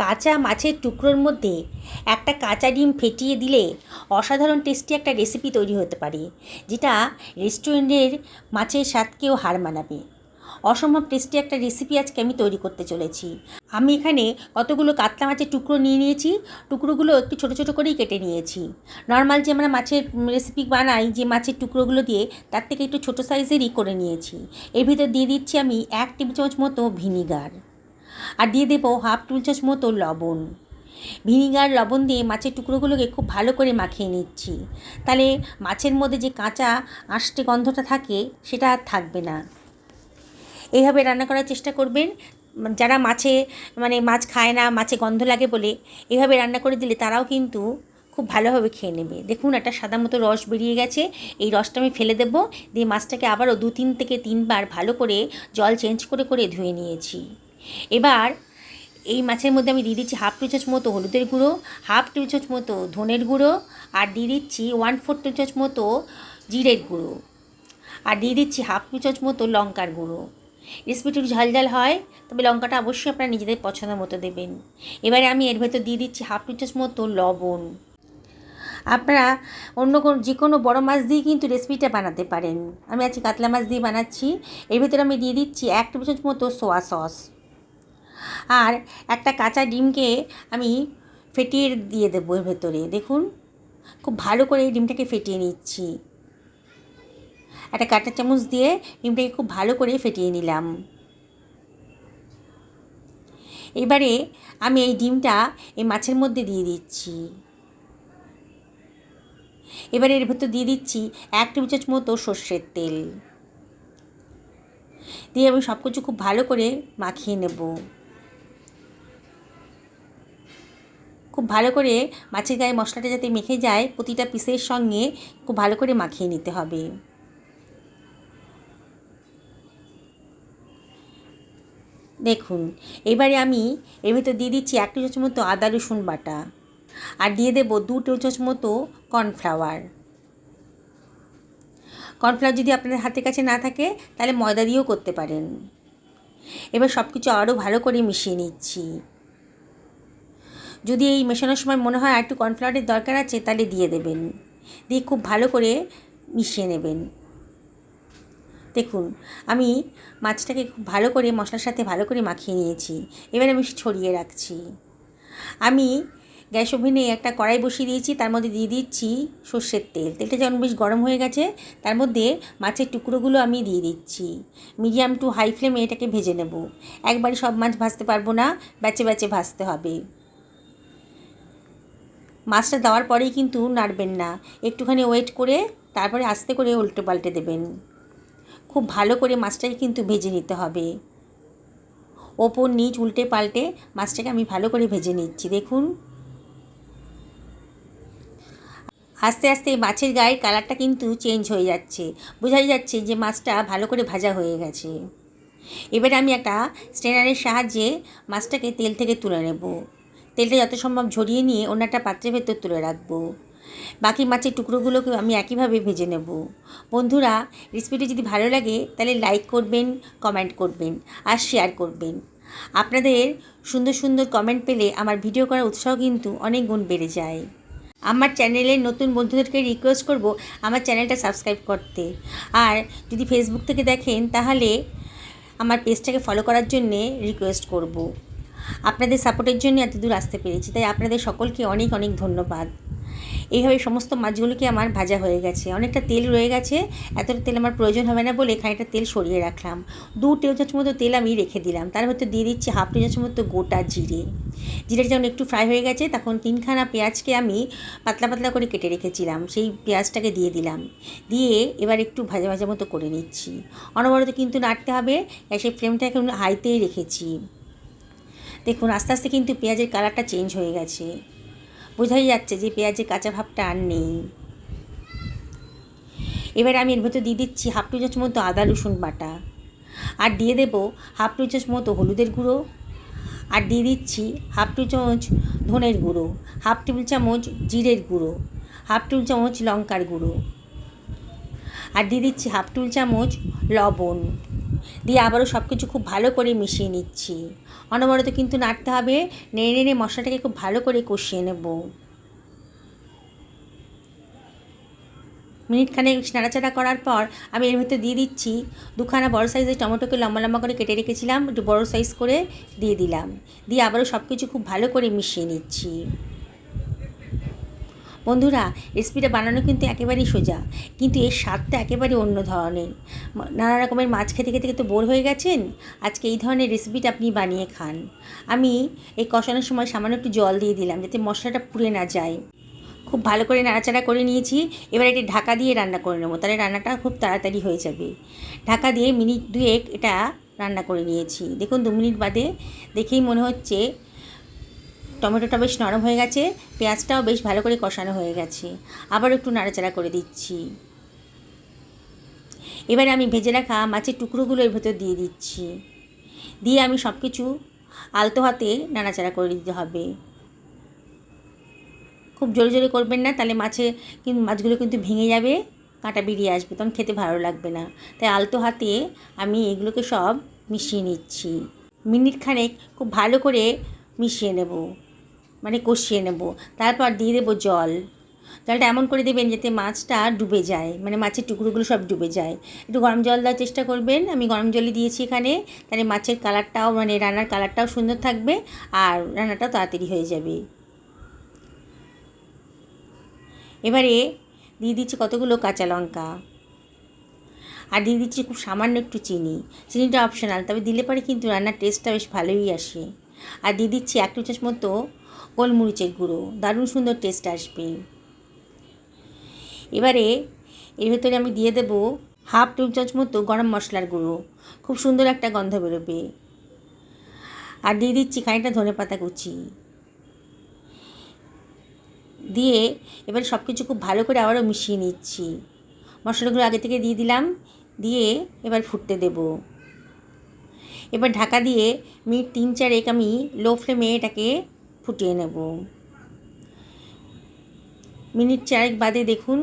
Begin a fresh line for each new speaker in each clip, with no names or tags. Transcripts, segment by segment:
কাঁচা মাছের টুকরোর মধ্যে একটা কাঁচা ডিম ফেটিয়ে দিলে অসাধারণ টেস্টি একটা রেসিপি তৈরি হতে পারে, যেটা রেস্টুরেন্টের মাছের স্বাদকেও হার মানাবে। অসম্ভব টেস্টি একটা রেসিপি আজকে আমি তৈরি করতে চলেছি। আমি এখানে কতগুলো কাতলা মাছের টুকরো নিয়ে নিয়েছি, টুকরোগুলো একটু ছোটো ছোটো করেই কেটে নিয়েছি। নর্মাল যে আমরা মাছের রেসিপি বানাই, যে মাছের টুকরোগুলো দিয়ে তার থেকে একটু ছোটো সাইজেরই করে নিয়েছি। এর ভিতর দিয়ে দিচ্ছি আমি এক টেবিল চামচ মতো ভিনিগার আর দিয়ে দেবো হাফ টেবিল চামচ মতো লবণ। ভিনিগার, লবণ দিয়ে মাছের টুকরোগুলোকে খুব ভালো করে মাখিয়ে নিচ্ছি। তাহলে মাছের মধ্যে যে কাঁচা আষ্টে গন্ধটা থাকে, সেটা আর থাকবে না। এইভাবে রান্না করার চেষ্টা করবেন। যারা মাছে মানে মাছ খায় না, মাছে গন্ধ লাগে বলে এভাবে রান্না করে দিলে তারাও কিন্তু খুব ভালোভাবে খেয়ে নেবে। দেখুন, একটা সাদা মতো রস বেরিয়ে গেছে। এই রসটা আমি ফেলে দেবো। দিয়ে মাছটাকে আবারও দু, তিন থেকে তিনবার ভালো করে জল চেঞ্জ করে করে ধুয়ে নিয়েছি। এবার এই মাছের মধ্যে আমি দিয়ে দিচ্ছি হাফ টু চামচ মতো হলুদের গুঁড়ো হাফ টু চামচ মতো ধনের গুঁড়ো আর দিয়ে দিচ্ছি ওয়ান ফোর টু চামচ মতো জিরের গুঁড়ো। আর দিয়ে দিচ্ছি হাফ টু চামচ মতো লঙ্কার গুঁড়ো। রেসিপিটি একটু ঝাল ঝাল হয়, তবে লঙ্কাটা অবশ্যই আপনারা নিজেদের পছন্দ মতো দেবেন। এবারে আমি এর ভেতর দিয়ে দিচ্ছি হাফ টু চামচ মতো লবণ। আপনারা অন্য কোনো, যে কোনো বড়ো মাছ দিয়ে কিন্তু রেসিপিটা বানাতে পারেন। আমি আজকে কাতলা মাছ দিয়ে বানাচ্ছি। এর ভিতরে আমি দিয়ে দিচ্ছি এক টেবিল চামচ মতো সোয়া সস আর একটা কাঁচা ডিমকে আমি ফেটিয়ে দিয়ে দেবো এর ভেতরে, দেখুন। খুব ভালো করে এই ডিমটাকে ফেটিয়ে নিচ্ছি। একটা কাঁটা চামচ দিয়ে ডিমটাকে খুব ভালো করে ফেটিয়ে নিলাম। এবারে আমি এই ডিমটা এই মাছের মধ্যে দিয়ে দিচ্ছি। এবারে এর ভেতর দিয়ে দিচ্ছি এক টেবিল চামচ মতো সর্ষের তেল। দিয়ে আমি সব কিছু খুব ভালো করে মাখিয়ে নেব। খুব ভালো করে মাছের গায়ে মশলাটা যাতে মেখে যায়, প্রতিটা পিসের সঙ্গে খুব ভালো করে মাখিয়ে নিতে হবে। দেখুন, এবারে আমি এর ভেতর দিয়ে দিচ্ছি এক চামচ মতো আদা, রসুন বাটা আর দিয়ে দেবো দু চামচ মতো কর্নফ্লাওয়ার। কর্নফ্লাওয়ার যদি আপনাদের হাতের কাছে না থাকে, তাহলে ময়দা দিয়েও করতে পারেন। এবার সব কিছু আরও ভালো করে মিশিয়ে নিচ্ছি। যদি এই মেশানোর সময় মনে হয় একটু কর্নফ্লাওয়ারের দরকার আছে, তাহলে দিয়ে দেবেন। দিয়ে খুব ভালো করে মিশিয়ে নেবেন। দেখুন, আমি মাছটাকে খুব ভালো করে মশলার সাথে ভালো করে মাখিয়ে নিয়েছি। এবার আমি ছড়িয়ে রাখছি। আমি গ্যাস ওভেনে একটা কড়াই বসিয়ে দিয়েছি, তার মধ্যে দিয়ে দিচ্ছি সর্ষের তেল। তেলটা যখন বেশ গরম হয়ে গেছে, তার মধ্যে মাছের টুকরোগুলো আমি দিয়ে দিচ্ছি। মিডিয়াম টু হাই ফ্লেমে এটাকে ভেজে নেব। একবারে সব মাছ ভাজতে পারব না, ব্যাচে ব্যাচে ভাজতে হবে। মাছটা দেওয়ার পরেই কিন্তু নাড়বেন না। একটুখানি ওয়েট করে তারপরে আস্তে করে উল্টে পাল্টে দেবেন। খুব ভালো করে মাছটাকে কিন্তু ভেজে নিতে হবে। ওপর, নিচ, উল্টে পাল্টে মাছটাকে আমি ভালো করে ভেজে নিচ্ছি, দেখুন। আস্তে আস্তে মাছের গায়ের কালারটা কিন্তু চেঞ্জ হয়ে যাচ্ছে। বোঝাই যাচ্ছে যে মাছটা ভালো করে ভাজা হয়ে গেছে। এবারে আমি একটা স্ট্রেনারের সাহায্যে মাছটাকে তেল থেকে তুলে নেব। তেলটা যত সম্ভব ঝরিয়ে নিয়ে অন্য একটা পাত্রের ভেতর তুলে রাখব। বাকি মাছের টুকরোগুলোকেও আমি একইভাবে ভেজে নেব। বন্ধুরা, রেসিপিটি যদি ভালো লাগে, তাহলে লাইক করবেন কমেন্ট করবেন আর শেয়ার করবেন। আপনাদের সুন্দর সুন্দর কমেন্ট পেলে আমার ভিডিও করার উৎসাহ কিন্তু অনেক গুণ বেড়ে যায়। আমার চ্যানেলের নতুন বন্ধুদেরকে রিকোয়েস্ট করব আমার চ্যানেলটা সাবস্ক্রাইব করতে। আর যদি ফেসবুক থেকে দেখেন, তাহলে আমার পেজটাকে ফলো করার জন্যে রিকোয়েস্ট করব। আপনাদের সাপোর্টের জন্য এত দূর আসতে পেরেছি, তাই আপনাদের সকলকে অনেক অনেক ধন্যবাদ। এইভাবে সমস্ত মাছগুলোকে আমার ভাজা হয়ে গেছে। অনেকটা তেল রয়ে গেছে, এতটা তেল আমার প্রয়োজন হবে না বলে খানিকটা তেল সরিয়ে রাখলাম। দু টেবিল চামচ মতো তেল আমি রেখে দিলাম, তার ভেতর দিয়ে দিচ্ছি হাফ টেবিল চামচ মতো গোটা জিরে। জিরেটা যখন একটু ফ্রাই হয়ে গেছে, তখন তিনখানা পেঁয়াজকে আমি পাতলা পাতলা করে কেটে রেখেছিলাম, সেই পেঁয়াজটাকে দিয়ে দিলাম। দিয়ে এবার একটু ভাজা ভাজা মতো করে নিচ্ছি। অনবরত কিন্তু নাড়তে হবে, গ্যাসের ফ্লেমটা এখন হাইতেই রেখেছি। দেখুন, আস্তে আস্তে কিন্তু পেঁয়াজের কালারটা চেঞ্জ হয়ে গেছে। বোঝাই যাচ্ছে যে পেঁয়াজের কাঁচা ভাবটা আর নেই। এবার আমি এর ভেতর দিয়ে দিচ্ছি হাফ টু চামচ মতো আদা, রসুন বাটা। আর দিয়ে দেবো হাফ টু চামচ মতো হলুদের গুঁড়ো। আর দিয়ে দিচ্ছি হাফ টু চামচ ধনের গুঁড়ো, হাফ টেবিল চামচ জিরের গুঁড়ো, হাফ টেবিল চামচ লঙ্কার গুঁড়ো। আর দিয়ে দিচ্ছি হাফ টুল চামচ লবণ। দিয়ে আবারও সব কিছু খুব ভালো করে মিশিয়ে নিচ্ছি। অনবরত কিন্তু নাড়তে হবে। নেড়ে নেড়ে মশলাটাকে খুব ভালো করে কষিয়ে নেব। মিনিট খানেক নাড়াচাড়া করার পর আমি এর ভেতর দিয়ে দিচ্ছি। দুখানা বড় সাইজের টমেটোকে লম্বা লম্বা করে কেটে রেখেছিলাম। একটু বড় সাইজ করে দিয়ে দিলাম। দিয়ে আবারও সব কিছু খুব ভালো করে মিশিয়ে নিচ্ছি। বন্ধুরা রেসিপিটা বানানো কিন্তু একেবারেই সোজা, কিন্তু এর স্বাদটা একেবারে অন্য ধরনের। নানা রকমের মাছ খেতে খেতে খেতে বোর হয়ে গেছেন। আজকে এই ধরনের রেসিপিটা আপনি বানিয়ে খান। আমি এই কষানোর সময় সামান্য একটু জল দিয়ে দিলাম, যাতে মশলাটা পুড়ে না যায়। খুব ভালো করে নাড়াচাড়া করে নিয়েছি। এবার এটি ঢাকা দিয়ে রান্না করে নেব। তাহলে রান্নাটা খুব তাড়াতাড়ি হয়ে যাবে। ঢাকা দিয়ে মিনিট দুয়েক এটা রান্না করে নিয়েছি। দেখুন, দু মিনিট বাদে দেখেই মনে হচ্ছে টমেটোটা বেশ নরম হয়ে গেছে, পেঁয়াজটাও বেশ ভালো করে কষানো হয়ে গেছে। আবার একটু নাড়াচাড়া করে দিচ্ছি। এবারে আমি ভেজে রাখা মাছের টুকরোগুলো এর ভেতর দিয়ে দিচ্ছি। দিয়ে আমি সব কিছু আলতো হাতে নাড়াচাড়া করে দিতে হবে। খুব জোরে জোরে করবেন না, তাহলে মাছে কিন্তু মাছগুলো কিন্তু ভেঙে যাবে, কাঁটা বেরিয়ে আসবে, তখন খেতে ভালো লাগবে না। তাই আলতো হাতে আমি এগুলোকে সব মিশিয়ে নিচ্ছি। মিনিট খানেক খুব ভালো করে মিশিয়ে নেব। মানে কষিয়ে নেব। তারপর দিয়ে দেবো জল। জলটা এমন করে দেবেন যাতে মাছটা ডুবে যায়। মানে মাছের টুকরোগুলো সব ডুবে যায়। একটু গরম জল দেওয়ার চেষ্টা করবেন। আমি গরম জলই দিয়েছি এখানে। তাহলে মাছের কালারটাও মানে রান্নার কালারটাও সুন্দর থাকবে আর রান্নাটাও তাড়াতাড়ি হয়ে যাবে। এবারে দিয়ে দিচ্ছি কতগুলো কাঁচা লঙ্কা। আর দিয়ে দিচ্ছি খুব সামান্য একটু চিনি। চিনিটা অপশনাল তবে দিলে পরে কিন্তু রান্নার টেস্টটা বেশ ভালোই আসে। আর দিয়ে দিচ্ছি এক চামচ মতো গোলমরিচের গুঁড়ো, দারুণ সুন্দর টেস্ট আসবে। এবারে এর ভেতরে আমি দিয়ে দেবো হাফ টেবিল চামচ মতো গরম মশলার গুঁড়ো, খুব সুন্দর একটা গন্ধ বেরোবে। আর দিয়ে দিচ্ছি খানিকটা ধনে পাতা কুচি। দিয়ে এবার সব কিছু খুব ভালো করে আবারও মিশিয়ে নিচ্ছি। মশলাগুলো আগে থেকে দিয়ে দিলাম, দিয়ে এবার ফুটতে দেব। এবার ঢাকা দিয়ে মিনিট তিন চারেক আমি লো ফ্লেমে এটাকে ফুটিয়ে নেব। মিনিট চারেক বাদে দেখুন,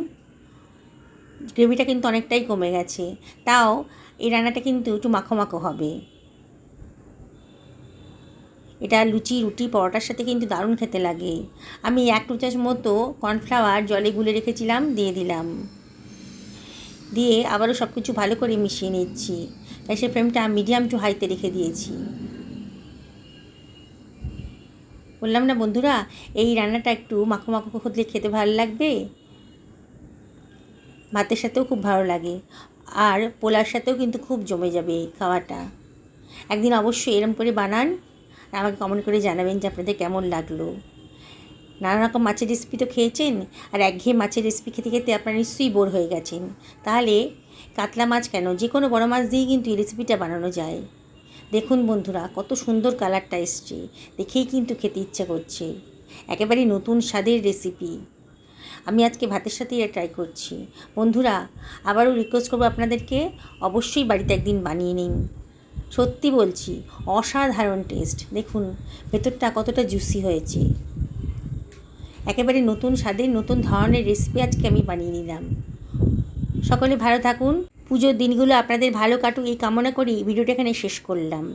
গ্রেভিটা কিন্তু অনেকটাই কমে গেছে। তাও এই রান্নাটা কিন্তু একটু মাখো মাখো হবে। এটা লুচি, রুটি, পরোটার সাথে কিন্তু দারুণ খেতে লাগে। আমি এক টু মতো কর্নফ্লাওয়ার জলে গুলে রেখেছিলাম, দিয়ে দিলাম। দিয়ে আবারও সব কিছু ভালো করে মিশিয়ে নিচ্ছি। গ্যাসের ফ্লেমটা মিডিয়াম টু হাইতে রেখে দিয়েছি। বললাম, না বন্ধুরা, এই রান্নাটা একটু মাখো মাখো খুদলে খেতে ভালো লাগবে। ভাতের সাথেও খুব ভালো লাগে। আর পোলার সাথেও কিন্তু খুব জমে যাবে খাওয়াটা। একদিন অবশ্যই এরম করে বানান। আমাকে কমেন্ট করে জানাবেন যে আপনাদের কেমন লাগল। নানা রকম মাছের রেসিপি তো খেয়েছেন, আর একঘেয়ে মাছের রেসিপি খেতে খেতে আপনারা নিশ্চয়ই বোর হয়ে গেছেন। তাহলে কাতলা মাছ কেন? যে কোনো বড় মাছ দিয়েই কিন্তু এই রেসিপিটা বানানো যায়। দেখুন বন্ধুরা, কত সুন্দর কালারটা এসছে। দেখেই কিন্তু খেতে ইচ্ছা করছে। একেবারে নতুন স্বাদের রেসিপি আমি আজকে ভাতের সাথে এটা ট্রাই করছি। বন্ধুরা, আবারও রিকোয়েস্ট করব আপনাদেরকে, অবশ্যই বাড়িতে একদিন বানিয়ে নিন। সত্যি বলছি, অসাধারণ টেস্ট দেখুন, ভেতরটা কতটা জুসি হয়েছে। একেবারে নতুন স্বাদের, নতুন ধরনের রেসিপি আজকে আমি বানিয়ে নিলাম। সকলে ভালো থাকুন। পুজোর দিনগুলো আপনাদের ভালো কাটুক এই কামনা করি ভিডিওটা এখানে শেষ করলাম।